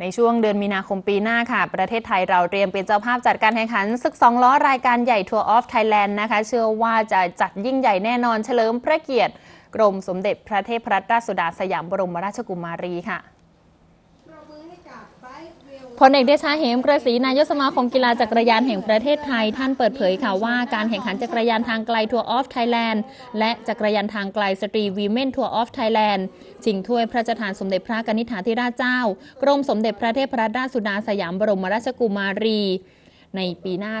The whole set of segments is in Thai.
ในช่วงเดือนมีนาคมปีหน้าค่ะ ประเทศไทยเราเตรียมเป็นเจ้าภาพจัดการแข่งขันศึกสองล้อรายการใหญ่ทัวร์ออฟไทยแลนด์นะคะ เชื่อว่าจะจัดยิ่งใหญ่แน่นอนเฉลิมพระเกียรติ กรมสมเด็จพระเทพรัตนราชสุดาสยามบรมราชกุมารีค่ะ พลเอกเดชาเหมกระศรีนายกสมาคมกีฬาจักรยานแห่งประเทศไทย ท่านเปิดเผยค่ะว่าการแข่งขันจักรยานทางไกลทัวร์ออฟไทยแลนด์และจักรยานทางไกลสตรีวีเมนทัวร์ออฟไทยแลนด์ชิงถ้วยพระราชทานสมเด็จพระนิธิาธิราชเจ้า กรมสมเด็จพระเทพรัตนราชสุดาสยามบรมราชกุมารีในปีหน้า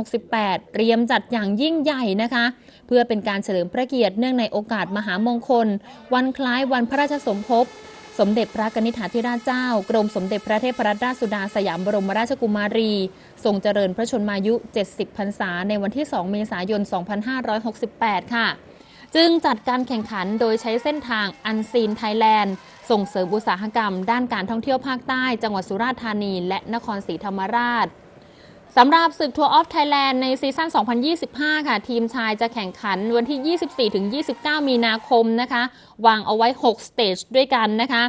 2568 เตรียมจัดอย่างยิ่งใหญ่นะคะ เพื่อเป็นการเฉลิมพระเกียรติเนื่องในโอกาสมหามงคล วันคล้ายวันพระราชสมภพ สมเด็จพระกนิษฐาธิราชเจ้า กรมสมเด็จพระเทพรัตนราชสุดาสยามบรมราชกุมารี ทรงเจริญพระชนมายุ 70 พรรษา ในวันที่ 2 เมษายน 2568 ค่ะ จึงจัดการแข่งขันโดยใช้เส้นทางอันซีนไทยแลนด์ ส่งเสริมอุตสาหกรรม ด้านการท่องเที่ยวภาคใต้ จังหวัดสุราษฎร์ธานี และนครศรีธรรมราช สำหรับศึกทัวร์ออฟไทยแลนด์ในซีซั่น 2025 ค่ะ ทีมชายจะแข่งขันวันที่ 24-29 มีนาคมนะคะ วางเอาไว้ 6 สเตจด้วยกันนะคะ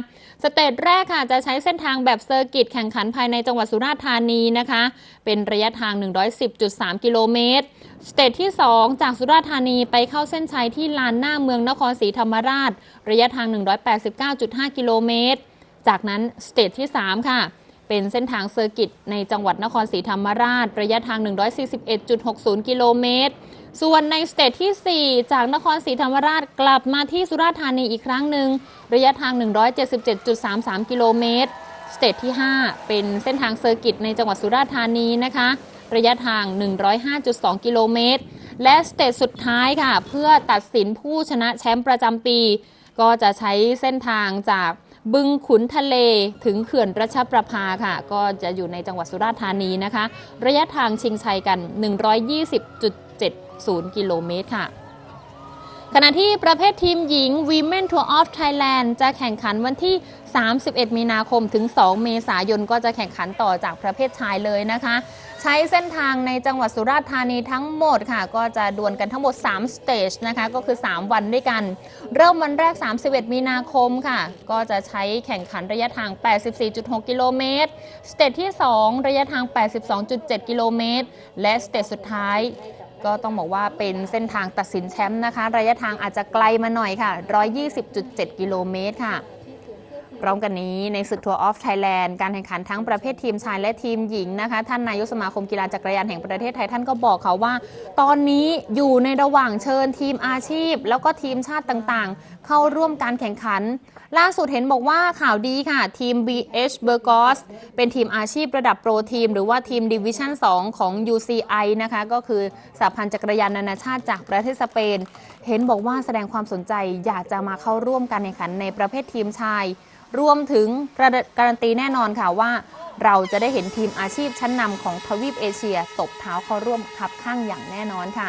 สเตจแรกค่ะ จะใช้เส้นทางแบบเซอร์กิตแข่งขันภายในจังหวัดสุราษฎร์ธานีนะคะ เป็นระยะทาง 110.3 กิโลเมตร สเตจที่ 2 จากสุราษฎร์ธานีไปเข้าเส้นชัยที่ลานหน้าเมืองนครศรีธรรมราช ระยะทาง 189.5 กิโลเมตร จากนั้นสเตจที่ 3 ค่ะ เป็นเส้นทางเซอร์กิตในจังหวัดนครศรีธรรมราช ระยะทาง 141.60 กิโลเมตร ส่วนในสเตจที่ 4 จากนครศรีธรรมราชกลับมาที่สุราษฎร์ธานีอีกครั้งหนึ่ง ระยะทาง 177.33 กิโลเมตร สเตจที่ 5 เป็นเส้นทางเซอร์กิตในจังหวัดสุราษฎร์ธานีนะคะ ระยะทาง 105.2 กิโลเมตร และสเตจสุดท้ายค่ะ เพื่อตัดสินผู้ชนะแชมป์ประจำปี ก็จะใช้เส้นทางจาก บึงขุนทะเลถึงเขื่อนรัชประภาค่ะ ก็จะอยู่ในจังหวัดสุราษฎร์ธานีนะคะ ระยะทางชิงชัยกัน 120.70 กิโลเมตรค่ะ ขณะที่ประเภททีมหญิง Women Tour of Thailand จะแข่งขันวันที่ 31 มีนาคมถึง 2 เมษายนก็จะแข่งขันต่อจากประเภทชายเลยนะคะ ใช้เส้นทางในจังหวัดสุราษฎร์ธานีทั้งหมดค่ะ ก็จะดวลกันทั้งหมด 3 สเตจนะคะ ก็คือ 3 วันด้วยกัน เริ่มวันแรก 31 มีนาคมค่ะ ก็จะใช้แข่งขันระยะทาง 84.6 กิโลเมตร สเตจที่ 2 ระยะทาง 82.7 กิโลเมตร และสเตจสุดท้าย ก็ต้องบอกว่าเป็นเส้นทางตัดสินแชมป์นะคะ ระยะทางอาจจะไกลมาหน่อยค่ะ 120.7 กิโลเมตรค่ะ ร้อมกันนี้ในศึกทัวร์ออฟไทยแลนด์การแข่งขันทั้งประเภททีมชายและทีมหญิงนะคะ ท่านนายกสมาคมกีฬาจักรยานแห่งประเทศไทยท่านก็บอกเขาว่า ตอนนี้อยู่ในระหว่างเชิญทีมอาชีพ แล้วก็ทีมชาติต่างๆ เข้าร่วมการแข่งขัน ล่าสุดเห็นบอกว่าข่าวดีค่ะ ทีม BH b u r g o s เป็นทีมอาชีพระดับโปรทีม หรือว่าทีมดิวิชั่น 2 ของ UCI นะคะก็คือสหพันธ์จักรยานนานาชาติจากประเทศสเปน เห็นบอกว่าแสดงความสนใจอยากจะมาเข้าร่วมการแข่งขันในประเภททีมชายรวมถึงการันตีแน่นอนค่ะว่า เราจะได้เห็นทีมอาชีพชั้นนำของทวีปเอเชีย ตบเท้าเข้าร่วมคับข้างอย่างแน่นอนค่ะ